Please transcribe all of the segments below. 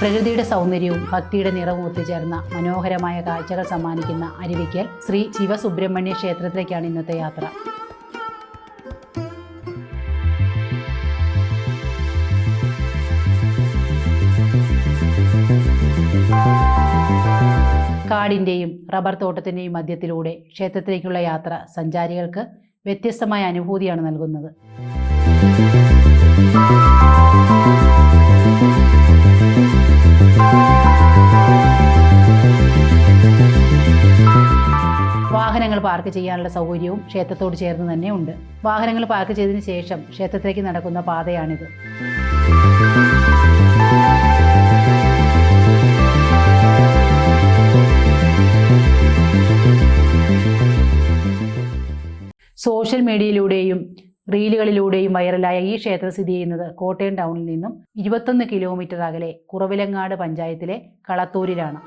പ്രകൃതിയുടെ സൗന്ദര്യവും ഭക്തിയുടെ നിറവും ഒത്തുചേർന്ന മനോഹരമായ കാഴ്ചകൾ സമ്മാനിക്കുന്ന അരുവിക്കൽ ശ്രീ ശിവസുബ്രഹ്മണ്യ ക്ഷേത്രത്തിലേക്കാണ് ഇന്നത്തെ യാത്ര. കാടിന്റെയും റബ്ബർ തോട്ടത്തിന്റെയും മധ്യത്തിലൂടെ ക്ഷേത്രത്തിലേക്കുള്ള യാത്ര സഞ്ചാരികൾക്ക് വ്യത്യസ്തമായ അനുഭൂതിയാണ് നൽകുന്നത്. പാർക്ക് ചെയ്യാനുള്ള സൗകര്യവും ക്ഷേത്രത്തോട് ചേർന്ന് തന്നെ ഉണ്ട്. വാഹനങ്ങൾ പാർക്ക് ചെയ്തതിനു ശേഷം ക്ഷേത്രത്തിലേക്ക് നടക്കുന്ന പാതയാണിത്. സോഷ്യൽ മീഡിയയിലൂടെയും റീലുകളിലൂടെയും വൈറലായ ഈ ക്ഷേത്രം സ്ഥിതി ചെയ്യുന്നത് കോട്ടയം ടൗണിൽ നിന്നും ഇരുപത്തൊന്ന് കിലോമീറ്റർ അകലെ കുറവിലങ്ങാട് പഞ്ചായത്തിലെ കളത്തൂരിലാണ്.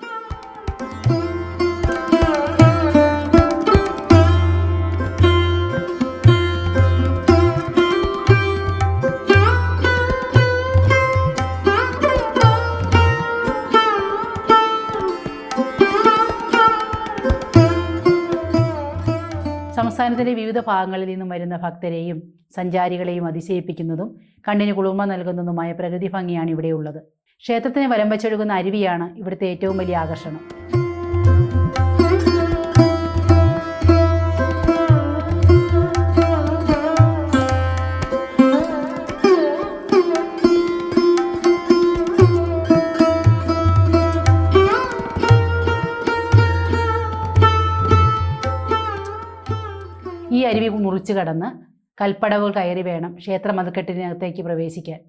സംസ്ഥാനത്തിന്റെ വിവിധ ഭാഗങ്ങളിൽ നിന്നും വരുന്ന ഭക്തരെയും സഞ്ചാരികളെയും അതിശയിപ്പിക്കുന്നതും കണ്ണിന് കുളിർമ നൽകുന്നതുമായ പ്രകൃതി ഭംഗിയാണ് ഇവിടെയുള്ളത്. ക്ഷേത്രത്തിന് വലം വെച്ചൊഴുകുന്ന അരുവിയാണ് ഇവിടുത്തെ ഏറ്റവും വലിയ ആകർഷണം. ഈ അരുവി മുറിച്ചു കടന്ന് കൽപ്പടവുകൾ കയറി വേണം ക്ഷേത്ര മതക്കെട്ടിനകത്തേക്ക് പ്രവേശിക്കാൻ.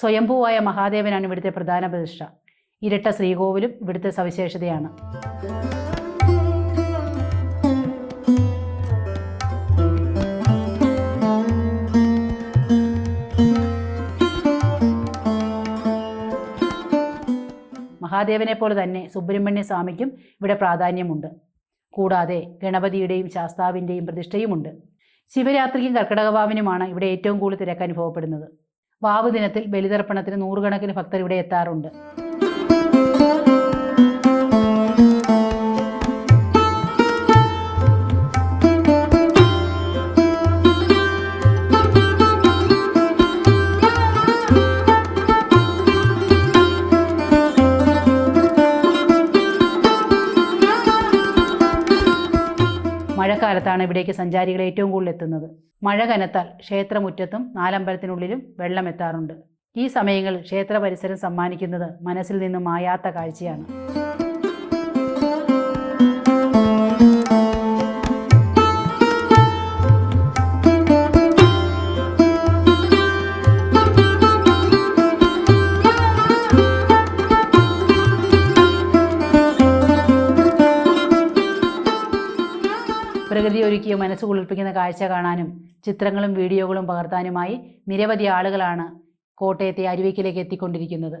സ്വയംഭൂവായ മഹാദേവനാണ് ഇവിടുത്തെ പ്രധാന പ്രതിഷ്ഠ. ഇരട്ട ശ്രീകോവിലും ഇവിടുത്തെ സവിശേഷതയാണ്. മഹാദേവനെ പോലെ തന്നെ സുബ്രഹ്മണ്യ സ്വാമിക്കും ഇവിടെ പ്രാധാന്യമുണ്ട്. കൂടാതെ ഗണപതിയുടെയും ശാസ്താവിന്റെയും പ്രതിഷ്ഠയുമുണ്ട്. ശിവരാത്രിക്കും കർക്കിടകവാവിനുമാണ് ഇവിടെ ഏറ്റവും കൂടുതൽ തിരക്ക് അനുഭവപ്പെടുന്നത്. വാവ് ദിനത്തിൽ ബലിതർപ്പണത്തിന് നൂറുകണക്കിന് ഭക്തർ ഇവിടെ എത്താറുണ്ട്. മഴക്കാലത്താണ് ഇവിടേക്ക് സഞ്ചാരികൾ ഏറ്റവും കൂടുതൽ എത്തുന്നത്. മഴ കനത്താൽ ക്ഷേത്രമുറ്റത്തും നാലമ്പലത്തിനുള്ളിലും വെള്ളം എത്താറുണ്ട്. ഈ സമയങ്ങളിൽ ക്ഷേത്ര പരിസരം സമ്മാനിക്കുന്നത് മനസ്സിൽ നിന്നും മായാത്ത കാഴ്ചയാണ്. ഒരുക്കിയ മനസ്സ് കുളിർപ്പിക്കുന്ന കാഴ്ച കാണാനും ചിത്രങ്ങളും വീഡിയോകളും പകർത്താനുമായി നിരവധി ആളുകളാണ് കോട്ടയത്തെ അരുവിക്കിലേക്ക് എത്തിക്കൊണ്ടിരിക്കുന്നത്.